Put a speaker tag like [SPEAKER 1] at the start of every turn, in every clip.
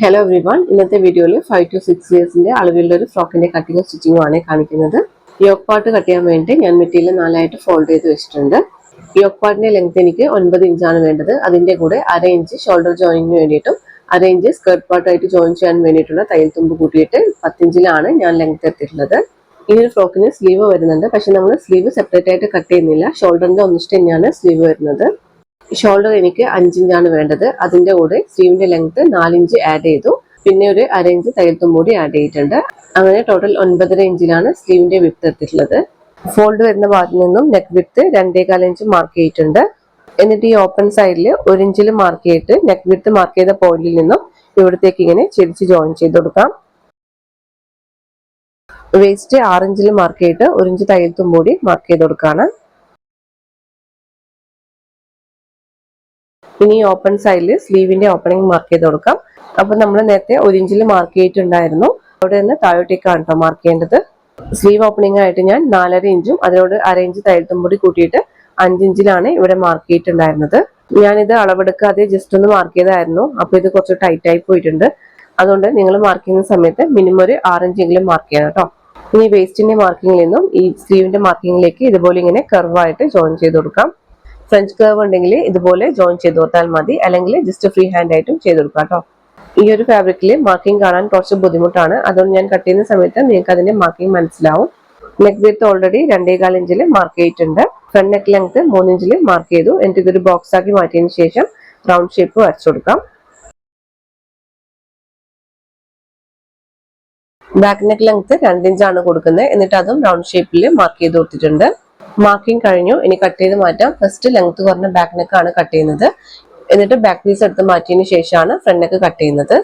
[SPEAKER 1] Hello every one ഇന്നത്തെ വീഡിയോയിൽ five to six ഇയേഴ്സിന്റെ അളവിലുള്ള ഒരു ഫ്രോക്കിന്റെ കട്ടിങ്ങും സ്റ്റിച്ചിങ്ങും ആണ് കാണിക്കുന്നത്. യോക്ക് പാർട്ട് കട്ട് ചെയ്യാൻ വേണ്ടി ഞാൻ മെറ്റീരിയൽ നാലായിട്ട് ഫോൾഡ് ചെയ്ത് വെച്ചിട്ടുണ്ട്. യോക്ക് പാർട്ടിന്റെ ലെങ്ത് എനിക്ക് ഒൻപത് ഇഞ്ചാണ് വേണ്ടത്. അതിന്റെ കൂടെ അര ഇഞ്ച് ഷോൾഡർ ജോയിനിങ്ങിന് വേണ്ടിയിട്ടും അര ഇഞ്ച് സ്കേർട്ട് പാർട്ടായിട്ട് ജോയിൻ ചെയ്യാൻ വേണ്ടിയിട്ടുള്ള തയ്യൽ തുമ്പ് കൂട്ടിയിട്ട് പത്തിഞ്ചിലാണ് ഞാൻ ലെങ്ത് എത്തിയിട്ടുള്ളത്. ഈ ഒരു ഫ്രോക്കിന് സ്ലീവ് വരുന്നുണ്ട്. പക്ഷെ നമ്മൾ സ്ലീവ് സെപ്പറേറ്റ് ആയിട്ട് കട്ട് ചെയ്യുന്നില്ല. ഷോൾഡറിന്റെ ഒന്നിച്ച് തന്നെയാണ് സ്ലീവ് വരുന്നത്. ഷോൾഡർ എനിക്ക് അഞ്ചിഞ്ചാണ് വേണ്ടത്. അതിന്റെ കൂടെ സ്ലീവിന്റെ ലെങ്ത് നാലിഞ്ച് ആഡ് ചെയ്തു. പിന്നെ ഒരു അര ഇഞ്ച് തയ്യൽത്തും കൂടി ആഡ് ചെയ്തിട്ടുണ്ട്. അങ്ങനെ ടോട്ടൽ ഒൻപതര ഇഞ്ചിലാണ് സ്ലീവിന്റെ വിത്ത് എത്തിയിട്ടുള്ളത് ഫോൾഡ് വരുന്ന ഭാഗത്ത് നിന്നും നെക്ക് വിത്ത് രണ്ടേകാൽ ഇഞ്ച് മാർക്ക് ചെയ്തിട്ടുണ്ട്. എന്നിട്ട് ഈ ഓപ്പൺ സൈഡിൽ ഒരു ഇഞ്ചിൽ മാർക്ക് ചെയ്തിട്ട് നെക്ക് വിത്ത് മാർക്ക് ചെയ്ത പോയിന്റിൽ നിന്നും ഇവിടത്തേക്ക് ഇങ്ങനെ ചെരിച്ച് ജോയിൻ ചെയ്ത് കൊടുക്കാം. വേസ്റ്റ് ആറിഞ്ചിൽ മാർക്ക് ചെയ്തിട്ട് ഒരു ഇഞ്ച് തയ്യൽത്തും കൂടി മാർക്ക് ചെയ്ത് കൊടുക്കുകയാണ് ഇനി ഓപ്പൺ സൈഡിൽ സ്ലീവിന്റെ ഓപ്പണിംഗ് മാർക്ക് ചെയ്ത് കൊടുക്കാം. അപ്പൊ നമ്മൾ നേരത്തെ ഒരു ഇഞ്ചിൽ മാർക്ക് ചെയ്തിട്ടുണ്ടായിരുന്നു. അവിടെ നിന്ന് താഴോട്ടേക്കാണ് കേട്ടോ മാർക്ക് ചെയ്യേണ്ടത്. സ്ലീവ് ഓപ്പണിംഗ് ആയിട്ട് ഞാൻ നാലര ഇഞ്ചും അതിനോട് അര ഇഞ്ച് തയ്യൽത്തും കൂടി കൂട്ടിയിട്ട് അഞ്ചിഞ്ചിലാണ് ഇവിടെ മാർക്ക് ചെയ്തിട്ടുണ്ടായിരുന്നത്. ഞാനിത് അളവെടുക്കാതെ ജസ്റ്റ് ഒന്ന് മാർക്ക് ചെയ്തായിരുന്നു. അപ്പൊ ഇത് കുറച്ച് ടൈറ്റ് ആയി പോയിട്ടുണ്ട്. അതുകൊണ്ട് നിങ്ങൾ മാർക്ക് ചെയ്യുന്ന സമയത്ത് മിനിമം ഒരു ആറഞ്ചെങ്കിലും മാർക്ക് ചെയ്യണം കേട്ടോ ഇനി വേസ്റ്റിന്റെ മാർക്കിങ്ങിൽ നിന്നും ഈ സ്ലീവിന്റെ മാർക്കിങ്ങിലേക്ക് ഇതുപോലെ ഇങ്ങനെ കർവായിട്ട് ജോയിൻ ചെയ്ത് കൊടുക്കാം. ഫ്രഞ്ച് കർവ് ഉണ്ടെങ്കിൽ ഇതുപോലെ ജോയിൻ ചെയ്ത് കൊടുത്താൽ മതി. അല്ലെങ്കിൽ ജസ്റ്റ് ഫ്രീ ഹാൻഡ് ആയിട്ടും ചെയ്ത് കൊടുക്കാം കേട്ടോ ഈ ഒരു ഫാബ്രിക്കിൽ മാർക്കിംഗ് കാണാൻ കുറച്ച് ബുദ്ധിമുട്ടാണ്. അതുകൊണ്ട് ഞാൻ കട്ട് ചെയ്യുന്ന സമയത്ത് നിങ്ങൾക്ക് അതിന്റെ മാർക്കിംഗ് മനസ്സിലാവും. നെക്ക് വിത്ത് ഓൾറെഡി രണ്ടേകാൽ ഇഞ്ചിൽ മാർക്ക് ചെയ്തിട്ടുണ്ട്. ഫ്രണ്ട് നെക്ക് ലെങ്ത് മൂന്നിഞ്ചിൽ മാർക്ക് ചെയ്തു. എന്നിട്ട് ഇതൊരു ബോക്സ് ആക്കി മാറ്റിയതിന് ശേഷം റൗണ്ട് ഷേപ്പ് വരച്ചു കൊടുക്കാം. ബാക്ക് നെക്ക് ലെങ്ത് രണ്ടിഞ്ചാണ് കൊടുക്കുന്നത്. എന്നിട്ട് അതും റൗണ്ട് ഷേപ്പിൽ മാർക്ക് ചെയ്ത് കൊടുത്തിട്ടുണ്ട്. മാർക്കിംഗ് കഴിഞ്ഞു. ഇനി കട്ട് ചെയ്ത് മാറ്റാം. ഫസ്റ്റ് ലെങ്ത് കുറഞ്ഞ ബാക്ക് നെക്ക് ആണ് കട്ട് ചെയ്യുന്നത്. എന്നിട്ട് ബാക്ക് പീസ് എടുത്ത് മാറ്റിയതിന് ശേഷമാണ് ഫ്രണ്ട് നെക്ക് കട്ട് ചെയ്യുന്നത്.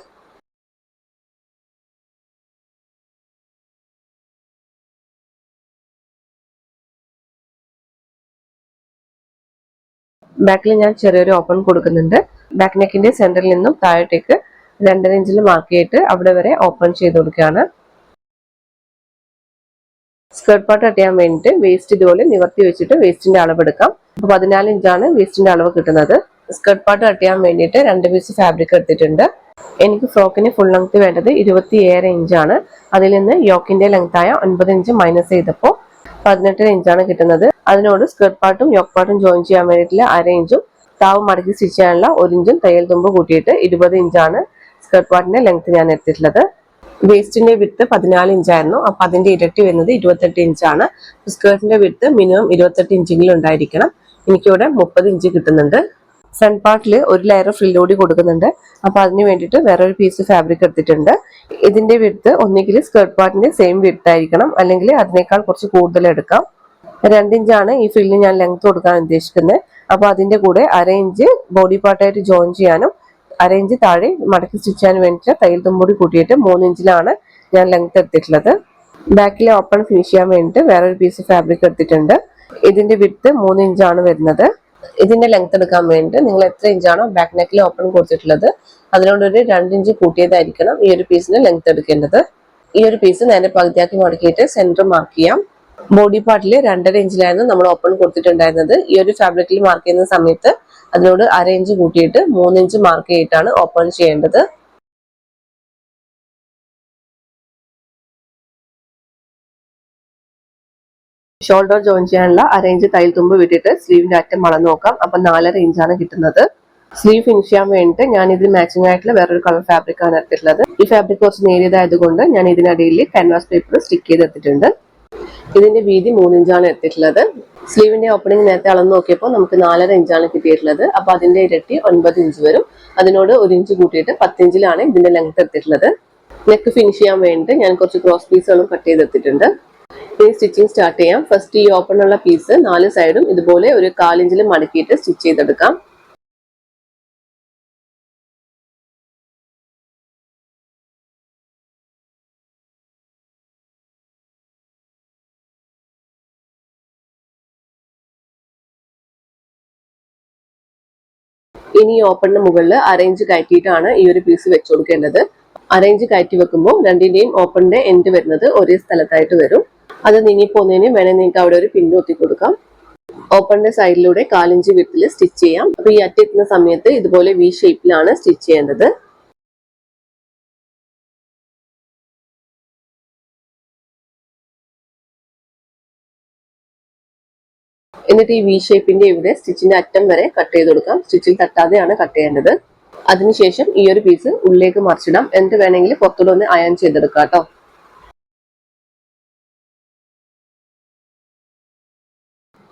[SPEAKER 1] ബാക്കിൽ ഞാൻ ചെറിയൊരു ഓപ്പൺ കൊടുക്കുന്നുണ്ട്. ബാക്ക് നെക്കിന്റെ സെന്ററിൽ നിന്നും താഴോട്ടേക്ക് രണ്ടര ഇഞ്ചിൽ മാർക്ക് ചെയ്തിട്ട് അവിടെ വരെ ഓപ്പൺ ചെയ്ത് കൊടുക്കുകയാണ്. സ്കേർട്ട് പാർട്ട് കട്ട് ചെയ്യാൻ വേണ്ടിയിട്ട് വേസ്റ്റ് ഇതുപോലെ നിവർത്തി വെച്ചിട്ട് വേസ്റ്റിന്റെ അളവ് എടുക്കാം. അപ്പൊ പതിനാല് ഇഞ്ചാണ് വേസ്റ്റിന്റെ അളവ് കിട്ടുന്നത്. സ്കേർട്ട് പാർട്ട് കട്ട് വേണ്ടിയിട്ട് രണ്ട് പീസ് ഫാബ്രിക് എടുത്തിട്ടുണ്ട്. എനിക്ക് ഫ്രോക്കിന് ഫുൾ ലെങ്ത് വേണ്ടത് ഇരുപത്തിയേഴ് ഇഞ്ചാണ്. അതിൽ നിന്ന് യോക്കിന്റെ ലെങ്ത് ആയ ഒൻപത് ഇഞ്ച് മൈനസ് ചെയ്തപ്പോൾ പതിനെട്ടര ഇഞ്ചാണ് കിട്ടുന്നത്. അതിനോട് സ്കേർട്ട് പാർട്ടും യോക്ക് പാർട്ടും ജോയിൻ ചെയ്യാൻ വേണ്ടിയിട്ടുള്ള അര ഇഞ്ചും താവ് മടക്കി സ്റ്റിച്ച് ചെയ്യാനുള്ള ഒരു ഇഞ്ചും തയ്യൽ തുമ്പ് കൂട്ടിയിട്ട് ഇരുപത് ഇഞ്ചാണ് സ്കേർട്ട് പാർട്ടിന്റെ ലെങ്ത് ഞാൻ എത്തിയിട്ടുള്ളത് വേസ്റ്റിന്റെ വിത്ത് പതിനാല് ഇഞ്ചായിരുന്നു അപ്പൊ അതിന്റെ ഇരട്ടി വരുന്നത് ഇരുപത്തെട്ട് ഇഞ്ചാണ് സ്കേർട്ടിന്റെ വിത്ത് മിനിമം ഇരുപത്തെട്ട് ഇഞ്ചെങ്കിലും ഉണ്ടായിരിക്കണം. എനിക്കിവിടെ മുപ്പത് ഇഞ്ച് കിട്ടുന്നുണ്ട്. ഫ്രണ്ട് പാർട്ടിൽ ഒരു ലെയർ ഫ്രില്ലോടി കൊടുക്കുന്നുണ്ട്. അപ്പൊ അതിന് വേണ്ടിയിട്ട് വേറൊരു പീസ് ഫാബ്രിക് എടുത്തിട്ടുണ്ട്. ഇതിന്റെ വിത്ത് ഒന്നുകിൽ സ്കേർട്ട് പാർട്ടിന്റെ സെയിം ആയിരിക്കണം. അല്ലെങ്കിൽ അതിനേക്കാൾ കുറച്ച് കൂടുതൽ എടുക്കാം. രണ്ടിഞ്ചാണ് ഈ ഫ്രില്ലിന് ഞാൻ ലെങ്ത് കൊടുക്കാൻ ഉദ്ദേശിക്കുന്നത്. അപ്പൊ അതിന്റെ കൂടെ അര ഇഞ്ച് ബോഡി പാർട്ടായിട്ട് ജോയിൻ ചെയ്യാനും അര ഇഞ്ച് താഴെ മടക്കി സ്റ്റിച്ച് ചെയ്യാൻ വേണ്ടിയിട്ട് തയ്യൽ തുമ്പൂടി കൂട്ടിയിട്ട് മൂന്ന് ഇഞ്ചിലാണ് ഞാൻ ലെങ്ത് എടുത്തിട്ടുള്ളത്. ബാക്കിൽ ഓപ്പൺ ഫിനിഷ് ചെയ്യാൻ വേണ്ടിയിട്ട് വേറൊരു പീസ് ഫാബ്രിക് എടുത്തിട്ടുണ്ട്. ഇതിന്റെ വിട്ട് മൂന്ന് ഇഞ്ചാണ് വരുന്നത്. ഇതിന്റെ ലെങ്ത് എടുക്കാൻ വേണ്ടിയിട്ട് നിങ്ങൾ എത്ര ഇഞ്ചാണോ ബാക്ക് നെക്കിൽ ഓപ്പൺ കൊടുത്തിട്ടുള്ളത് അതിനോടൊരു രണ്ട് ഇഞ്ച് കൂട്ടിയതായിരിക്കണം ഈ ഒരു പീസിന് ലെങ്ത് എടുക്കേണ്ടത്. ഈ ഒരു പീസ് നേരെ പകുതിയാക്കി മടക്കിയിട്ട് സെന്റർ മാർക്ക് ചെയ്യാം. ബോഡി പാർട്ടിൽ രണ്ടര ഇഞ്ചിലായിരുന്നു നമ്മൾ ഓപ്പൺ കൊടുത്തിട്ടുണ്ടായിരുന്നത്. ഈ ഒരു ഫാബ്രിക്കിൽ മാർക്ക് ചെയ്യുന്ന സമയത്ത് അതിനോട് അര ഇഞ്ച് കൂട്ടിയിട്ട് മൂന്ന് ഇഞ്ച് മാർക്ക് ചെയ്തിട്ടാണ് ഓപ്പൺ ചെയ്യേണ്ടത്. ഷോൾഡർ ജോയിൻ ചെയ്യാനുള്ള അര ഇഞ്ച് തയ്യൽ തുമ്പ് വിട്ടിട്ട് സ്ലീവിന്റെ അറ്റം വളർന്നു നോക്കാം. അപ്പൊ നാലര ഇഞ്ചാണ് കിട്ടുന്നത്. സ്ലീവ് ഫിനിഷ് ചെയ്യാൻ വേണ്ടിയിട്ട് ഞാൻ ഇതിന് മാച്ചിങ് ആയിട്ടുള്ള വേറൊരു കളർ ഫാബ്രിക് ആണ് എടുത്തിട്ടുള്ളത്. ഈ ഫാബ്രിക് കുറച്ച് നേരിയതായതുകൊണ്ട് ഞാൻ ഇതിനിടയിൽ കാൻവാസ് പേപ്പർ സ്റ്റിക്ക് ചെയ്തെടുത്തിട്ടുണ്ട്. ഇതിന്റെ വീതി മൂന്നിഞ്ചാണ് എത്തിയിട്ടുള്ളത്. സ്ലീവിന്റെ ഓപ്പണിംഗ് നേരത്തെ അളന്ന് നോക്കിയപ്പോൾ നമുക്ക് നാലര ഇഞ്ചാണ് കിട്ടിയിട്ടുള്ളത്. അപ്പൊ അതിന്റെ ഇരട്ടി ഒൻപത് ഇഞ്ച് വരും. അതിനോട് ഒരു ഇഞ്ച് കൂട്ടിയിട്ട് പത്ത് ഇഞ്ചിലാണ് ഇതിന്റെ ലെങ്ത് എത്തിയിട്ടുള്ളത്. നെക്ക് ഫിനിഷ് ചെയ്യാൻ വേണ്ടി ഞാൻ കുറച്ച് ക്രോസ് പീസുകളും കട്ട് ചെയ്തെടുത്തിട്ടുണ്ട്. ഇനി സ്റ്റിച്ചിങ് സ്റ്റാർട്ട് ചെയ്യാം. ഫസ്റ്റ് ഈ ഓപ്പൺ ഉള്ള പീസ് നാല് സൈഡും ഇതുപോലെ ഒരു കാലിഞ്ചിൽ മടക്കിയിട്ട് സ്റ്റിച്ച് ചെയ്തെടുക്കാം. ഇനി ഈ ഓപ്പണിന് മുകളിൽ അറേഞ്ച് കയറ്റിയിട്ടാണ് ഈ ഒരു പീസ് വെച്ചു കൊടുക്കേണ്ടത്. അറേഞ്ച് കയറ്റി വെക്കുമ്പോൾ രണ്ടിന്റെയും ഓപ്പണിന്റെ എൻഡ് വരുന്നത് ഒരേ സ്ഥലത്തായിട്ട് വരും. അത് നീങ്ങി പോകുന്നതിന് വേണേൽ നിങ്ങൾക്ക് അവിടെ ഒരു പിന്നു ഒത്തി കൊടുക്കാം ഓപ്പണിന്റെ സൈഡിലൂടെ കാലിഞ്ച് വിട്ടിൽ സ്റ്റിച്ച് ചെയ്യാം. അപ്പൊ ഈ അറ്റെത്തുന്ന സമയത്ത് ഇതുപോലെ വി ഷേപ്പിലാണ് സ്റ്റിച്ച് ചെയ്യേണ്ടത്. എന്നിട്ട് ഈ വി ഷേപ്പിന്റെ ഇവിടെ സ്റ്റിച്ചിന്റെ അറ്റം വരെ കട്ട് ചെയ്ത് കൊടുക്കാം. സ്റ്റിച്ചിൽ തട്ടാതെയാണ് കട്ട് ചെയ്യേണ്ടത്. അതിനുശേഷം ഈ ഒരു പീസ് ഉള്ളിലേക്ക് മറിച്ചിടാം. എന്നിട്ട് വേണമെങ്കിൽ പുറത്തോടെ ഒന്ന് അയൺ ചെയ്തെടുക്കാം കേട്ടോ.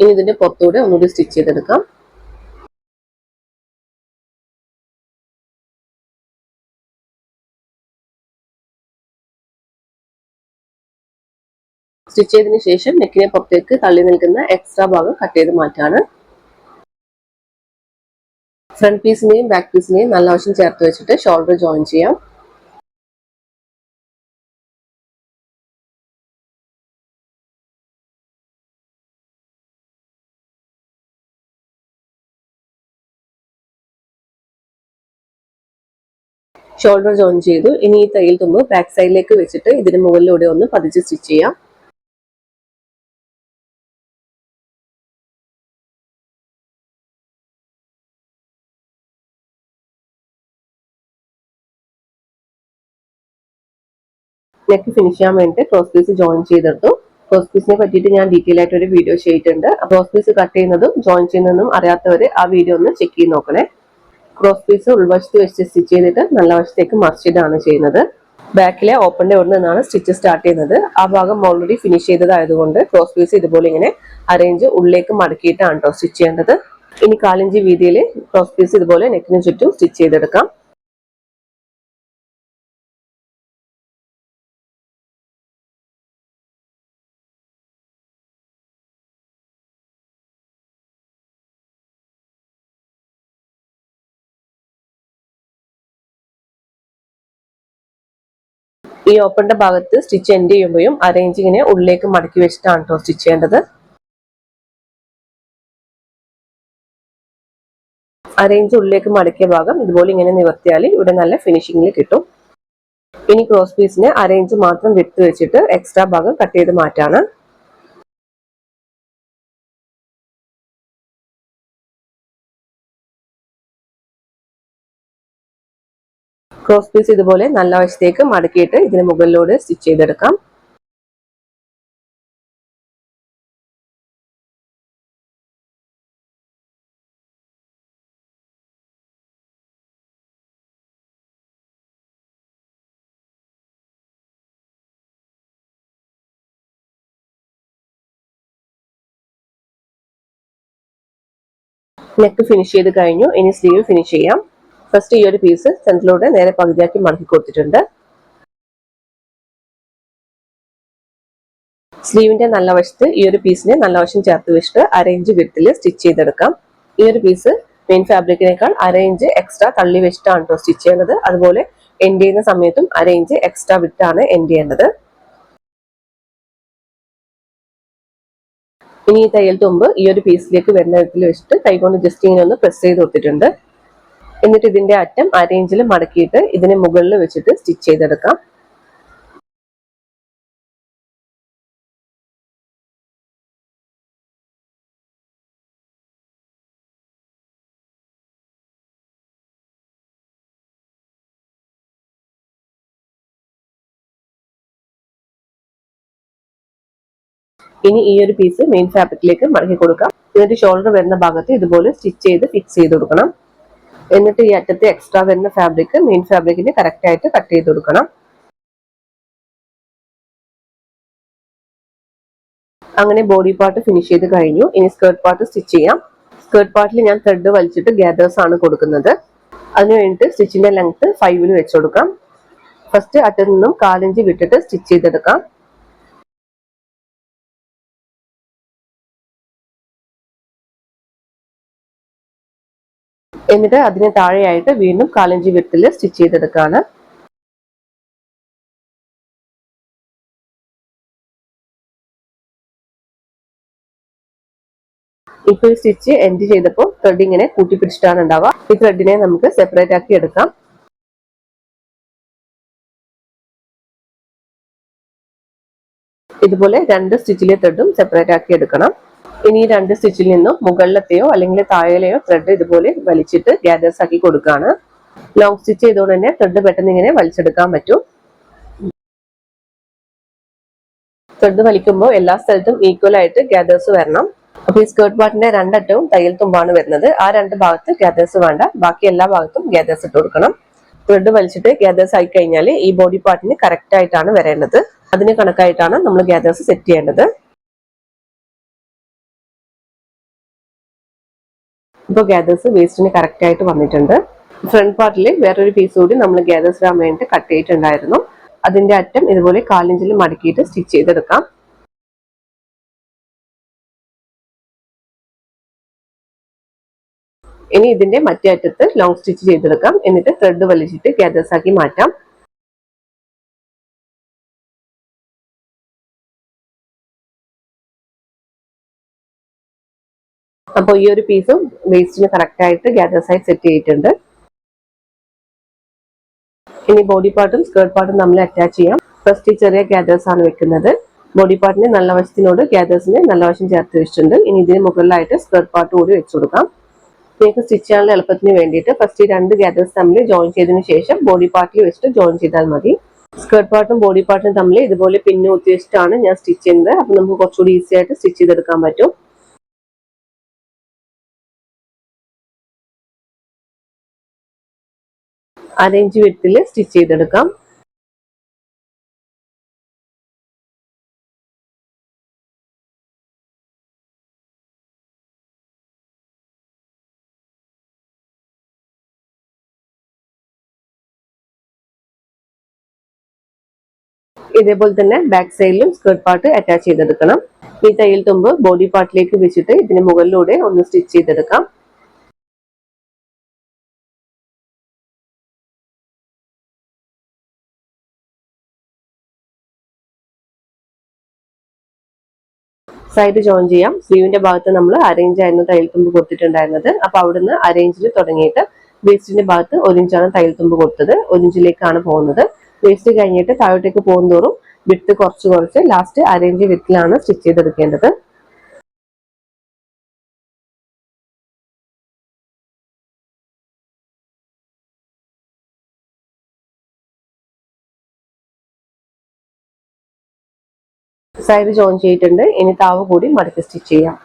[SPEAKER 1] ഇനി ഇതിന്റെ പുറത്തൂടെ ഒന്നുകൂടി സ്റ്റിച്ച് ചെയ്തെടുക്കാം. സ്റ്റിച്ച് ചെയ്തതിന് ശേഷം നെക്കിനെ പുറത്തേക്ക് തള്ളി നിൽക്കുന്ന എക്സ്ട്രാ ഭാഗം കട്ട് ചെയ്ത് മാറ്റാണ്. ഫ്രണ്ട് പീസിനെയും ബാക്ക് പീസിനെയും നല്ല വശം ചേർത്ത് വെച്ചിട്ട് ഷോൾഡർ ജോയിൻ ചെയ്യാം. ഷോൾഡർ ജോയിൻ ചെയ്തു. ഇനി ഈ തയ്യൽ തുമ്പ് ബാക്ക് സൈഡിലേക്ക് വെച്ചിട്ട് ഇതിന് മുകളിലൂടെ ഒന്ന് പതിച്ച് സ്റ്റിച്ച് ചെയ്യാം. നെക്ക് ഫിനിഷ് ചെയ്യാൻ വേണ്ടി ക്രോസ് പീസ് ജോയിൻ ചെയ്തെടുത്തു. ക്രോസ് പീസിനെ പറ്റിയിട്ട് ഞാൻ ഡീറ്റെയിൽ ആയിട്ട് ഒരു വീഡിയോ ചെയ്തിട്ടുണ്ട്. ക്രോസ് പീസ് കട്ട് ചെയ്യുന്നതും ജോയിൻ ചെയ്യുന്നതും അറിയാത്തവർ ആ വീഡിയോ ഒന്ന് ചെക്ക് ചെയ്ത് നോക്കണേ. ക്രോസ് പീസ് ഉൾവശത്ത് വെച്ച് സ്റ്റിച്ച് ചെയ്തിട്ട് നല്ല വശത്തേക്ക് മറിച്ചിട്ടാണ് ചെയ്യുന്നത്. ബാക്കിലെ ഓപ്പണിന്റെ അവിടെ നിന്നാണ് സ്റ്റിച്ച് സ്റ്റാർട്ട് ചെയ്യുന്നത്. ആ ഭാഗം ഓൾറെഡി ഫിനിഷ് ചെയ്തതായതുകൊണ്ട് ക്രോസ് പീസ് ഇതുപോലെ ഇങ്ങനെ അറേഞ്ച് ഉള്ളിലേക്ക് മടക്കിയിട്ടാണ് കേട്ടോ സ്റ്റിച്ച് ചെയ്യേണ്ടത്. ഇനി കാലഞ്ചി വീതിയിൽ ക്രോസ് പീസ് ഇതുപോലെ നെക്കിന് ചുറ്റും സ്റ്റിച്ച് ചെയ്തെടുക്കാം. ഈ ഓപ്പണിന്റെ ഭാഗത്ത് സ്റ്റിച്ച് എൻഡ് ചെയ്യുമ്പോഴും അറേഞ്ചിങ്ങിനെ ഉള്ളിലേക്ക് മടക്കി വെച്ചിട്ടാണ് കേട്ടോ സ്റ്റിച്ച് ചെയ്യേണ്ടത്. അറേഞ്ച് ഉള്ളിലേക്ക് മടക്കിയ ഭാഗം ഇതുപോലെ ഇങ്ങനെ നിവർത്തിയാൽ ഇവിടെ നല്ല ഫിനിഷിംഗിൽ കിട്ടും. ഇനി ക്രോസ് പീസിന് അറേഞ്ച് മാത്രം വിട്ട് വെച്ചിട്ട് എക്സ്ട്രാ ഭാഗം കട്ട് ചെയ്ത് മാറ്റാണ് ക്രോസ് പീസ് ഇതുപോലെ നല്ല വശത്തേക്ക് മടക്കിയിട്ട് ഇതിന് മുകളിലൂടെ സ്റ്റിച്ച് ചെയ്തെടുക്കാം. നെക്ക് ഫിനിഷ് ചെയ്ത് കഴിഞ്ഞു. ഇനി സ്ലീവ് ഫിനിഷ് ചെയ്യാം. ഫസ്റ്റ് ഈ ഒരു പീസ് സെന്ററിലൂടെ നേരെ പകുതിയാക്കി മടക്കി കൊടുത്തിട്ടുണ്ട്. സ്ലീവിന്റെ നല്ല വശത്ത് ഈ ഒരു പീസിനെ നല്ല വശം ചേർത്ത് വെച്ചിട്ട് അരയിഞ്ച് വിട്ടിൽ സ്റ്റിച്ച് ചെയ്തെടുക്കാം. ഈ ഒരു പീസ് മെയിൻ ഫാബ്രിക്കിനേക്കാൾ അരയിഞ്ച് എക്സ്ട്രാ തള്ളി വെച്ചിട്ടാണ് സ്റ്റിച്ച് ചെയ്യുന്നത് അതുപോലെ എൻഡ് ചെയ്യുന്ന സമയത്തും അരയിഞ്ച് എക്സ്ട്രാ വിട്ടാണ് എൻഡ് ചെയ്യേണ്ടത്. ഇനി ഈ തയ്യൽ തുമ്പ് ഈ ഒരു പീസിലേക്ക് വരുന്ന വിധത്തിൽ വെച്ചിട്ട് കൈകൊണ്ട് ജസ്റ്റ് ഇങ്ങനെ ഒന്ന് പ്രസ് ചെയ്ത് കൊടുത്തിട്ടുണ്ട്. എന്നിട്ട് ഇതിന്റെ അറ്റം അരേഞ്ചിൽ മടക്കിയിട്ട് ഇതിന് മുകളിൽ വെച്ചിട്ട് സ്റ്റിച്ച് ചെയ്തെടുക്കാം. ഇനി ഈ ഒരു പീസ് മെയിൻ ഫാബ്രിക്കിലേക്ക് മടക്കി കൊടുക്കാം. എന്നിട്ട് ഷോൾഡർ വരുന്ന ഭാഗത്ത് ഇതുപോലെ സ്റ്റിച്ച് ചെയ്ത് ഫിക്സ് ചെയ്ത് കൊടുക്കണം. എന്നിട്ട് ഈ അറ്റത്തെ എക്സ്ട്രാ വരുന്ന ഫാബ്രിക് മെയിൻ ഫാബ്രിക്കിന് കറക്റ്റ് ആയിട്ട് കട്ട് ചെയ്ത് കൊടുക്കണം. അങ്ങനെ ബോഡി പാർട്ട് ഫിനിഷ് ചെയ്ത് കഴിഞ്ഞു. ഇനി സ്കേർട്ട് പാർട്ട് സ്റ്റിച്ച് ചെയ്യാം. സ്കേർട്ട് പാർട്ടിൽ ഞാൻ ത്രെഡ് വലിച്ചിട്ട് ഗ്യാദേഴ്സ് ആണ് കൊടുക്കുന്നത്. അതിന് വേണ്ടിയിട്ട് സ്റ്റിച്ചിന്റെ ലെങ്ത് ഫൈവിൽ വെച്ച് കൊടുക്കാം. ഫസ്റ്റ് അറ്റത്ത് നിന്നും കാലഞ്ച് വിട്ടിട്ട് സ്റ്റിച്ച് ചെയ്തെടുക്കാം. എന്നിട്ട് അതിന് താഴെയായിട്ട് വീണ്ടും കാലഞ്ചി വിത്തിൽ സ്റ്റിച്ച് ചെയ്തെടുക്കുകയാണ് ഇപ്പോൾ സ്റ്റിച്ച് എൻഡ് ചെയ്തപ്പോൾ ത്രെഡ് ഇങ്ങനെ കൂട്ടിപ്പിടിച്ചിട്ടാണ് ഉണ്ടാവുക. ഈ ത്രെഡിനെ നമുക്ക് സെപ്പറേറ്റ് ആക്കി എടുക്കാം. ഇതുപോലെ രണ്ട് സ്റ്റിച്ചിലെ ത്രെഡും സെപ്പറേറ്റ് ആക്കി എടുക്കണം. ഇനി രണ്ട് സ്റ്റിച്ചിൽ നിന്നും മുകളിലത്തെയോ അല്ലെങ്കിൽ താഴെയോ ത്രെഡ് ഇതുപോലെ വലിച്ചിട്ട് ഗ്യാദേഴ്സ് ആക്കി കൊടുക്കുകയാണ്. ലോങ് സ്റ്റിച്ച് ചെയ്തുകൊണ്ട് തന്നെ ത്രെഡ് പെട്ടെന്ന് ഇങ്ങനെ വലിച്ചെടുക്കാൻ പറ്റും. ത്രെഡ് വലിക്കുമ്പോൾ എല്ലാ സ്ഥലത്തും ഈക്വൽ ആയിട്ട് ഗ്യാദേഴ്സ് വരണം. അപ്പൊ ഈ സ്കേർട്ട് പാർട്ടിന്റെ രണ്ടറ്റവും തയ്യൽ തുമ്പാണ് വരുന്നത്. ആ രണ്ട് ഭാഗത്ത് ഗ്യാദേഴ്സ് വേണ്ട. ബാക്കി എല്ലാ ഭാഗത്തും ഗ്യാദേഴ്സ് ഇട്ട് കൊടുക്കണം. ത്രെഡ് വലിച്ചിട്ട് ഗ്യാദേഴ്സ് ആയി കഴിഞ്ഞാൽ ഈ ബോഡി പാർട്ടിന് കറക്റ്റ് ആയിട്ടാണ് വരേണ്ടത്. അതിന് കണക്കായിട്ടാണ് നമ്മൾ ഗ്യാദേഴ്സ് സെറ്റ് ചെയ്യേണ്ടത്. ഇപ്പോൾ ഗ്യാദേഴ്സ് വേസ്റ്റിന് കറക്റ്റ് ആയിട്ട് വന്നിട്ടുണ്ട്. ഫ്രണ്ട് പാർട്ടിൽ വേറൊരു പീസ് കൂടി നമ്മൾ ഗ്യാദേഴ്സ് ഇടാൻ വേണ്ടിയിട്ട് കട്ട് ചെയ്തിട്ടുണ്ടായിരുന്നു. അതിന്റെ അറ്റം ഇതുപോലെ കാലിഞ്ചിൽ മടക്കിയിട്ട് സ്റ്റിച്ച് ചെയ്തെടുക്കാം. ഇനി ഇതിന്റെ മറ്റേ അറ്റത്ത് ലോങ് സ്റ്റിച്ച് ചെയ്തെടുക്കാം. എന്നിട്ട് ത്രെഡ് വലിച്ചിട്ട് ഗ്യാദേഴ്സ് ആക്കി മാറ്റാം. അപ്പോൾ ഈ ഒരു പീസും വേസ്റ്റിന് കറക്റ്റ് ആയിട്ട് ഗ്യാദർ സൈഡ് സെറ്റ് ചെയ്തിട്ടുണ്ട്. ഇനി ബോഡി പാർട്ടും സ്കേർട്ട് പാർട്ടും നമ്മൾ അറ്റാച്ച് ചെയ്യാം. ഫസ്റ്റ് ചെറിയ ഗ്യാദേഴ്സ് ആണ് വെക്കുന്നത്. ബോഡി പാർട്ടിന് നല്ല വശത്തിനോട് ഗ്യാദേഴ്സിന് നല്ല വശം ചേർത്ത് വെച്ചിട്ടുണ്ട്. ഇനി ഇതിന് മുകളിലായിട്ട് സ്കേർട്ട് പാർട്ട് കൂടി വെച്ചു കൊടുക്കാം. നിങ്ങൾക്ക് സ്റ്റിച്ച് ചെയ്യാനുള്ള എളുപ്പത്തിന് വേണ്ടിയിട്ട് ഫസ്റ്റ് രണ്ട് ഗ്യാദേഴ്സ് തമ്മിൽ ജോയിൻ ചെയ്തതിനു ശേഷം ബോഡി പാർട്ടിൽ വെച്ചിട്ട് ജോയിൻ ചെയ്താൽ മതി. സ്കേർട്ട് പാർട്ടും ബോഡി പാർട്ടും തമ്മിൽ ഇതുപോലെ പിന്നെ ഉദ്ദേശിച്ചിട്ടാണ് ഞാൻ സ്റ്റിച്ച് ചെയ്യുന്നത്. അപ്പൊ നമുക്ക് കുറച്ചുകൂടി ഈസി ആയിട്ട് സ്റ്റിച്ച് ചെയ്തെടുക്കാൻ പറ്റും. അരയിഞ്ച് വിട്ടിൽ സ്റ്റിച്ച് ചെയ്തെടുക്കാം. ഇതേപോലെ തന്നെ ബാക്ക് സൈഡിലും സ്കേർട്ട് പാർട്ട് അറ്റാച്ച് ചെയ്തെടുക്കണം. ഈ തയ്യൽ തുമ്പ് ബോഡി പാർട്ടിലേക്ക് വെച്ചിട്ട് ഇതിന് മുകളിലൂടെ ഒന്ന് സ്റ്റിച്ച് ചെയ്തെടുക്കാം. സൈഡ് ജോയിൻ ചെയ്യാം. സ്ലീവിന്റെ ഭാഗത്ത് നമ്മൾ അറേഞ്ച് ആയിരുന്നു തയ്യൽ തുമ്പ് കൊടുത്തിട്ടുണ്ടായിരുന്നത്. അപ്പൊ അവിടുന്ന് അറേഞ്ചിൽ തുടങ്ങിയിട്ട് വേസ്റ്റിന്റെ ഭാഗത്ത് ഒരു ഇഞ്ചാണ് തയ്യൽ തുമ്പ് കൊടുത്തത്. ഒരു ഇഞ്ചിലേക്കാണ് പോകുന്നത്. വേസ്റ്റ് കഴിഞ്ഞിട്ട് താഴോട്ടേക്ക് പോകുന്നതോറും വിട്ട് കുറച്ച് കുറച്ച് ലാസ്റ്റ് അരേഞ്ച് വിത്തിലാണ് സ്റ്റിച്ച് ചെയ്തെടുക്കേണ്ടത്. സൈഡ് ജോയിൻ ചെയ്തിട്ടുണ്ട്. ഇനി താവ് കൂടി മടക്കി സ്റ്റിച്ച് ചെയ്യാം.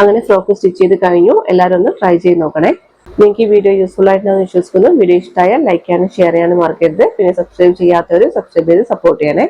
[SPEAKER 1] അങ്ങനെ ഫ്രോക്ക് സ്റ്റിച്ച് ചെയ്ത് കഴിഞ്ഞു. എല്ലാവരും ഒന്ന് ട്രൈ ചെയ്ത് നോക്കണേ. നിങ്ങൾക്ക് ഈ വീഡിയോ യൂസ്ഫുൾ ആയിട്ടാണെന്ന് വിശ്വസിക്കുന്നു. വീഡിയോ ഇഷ്ടമായാൽ ലൈക്ക് ചെയ്യാനും ഷെയർ ചെയ്യാനും മറക്കരുത്. പിന്നെ സബ്സ്ക്രൈബ് ചെയ്യാത്തവർ സബ്സ്ക്രൈബ് ചെയ്ത് സപ്പോർട്ട് ചെയ്യണേ.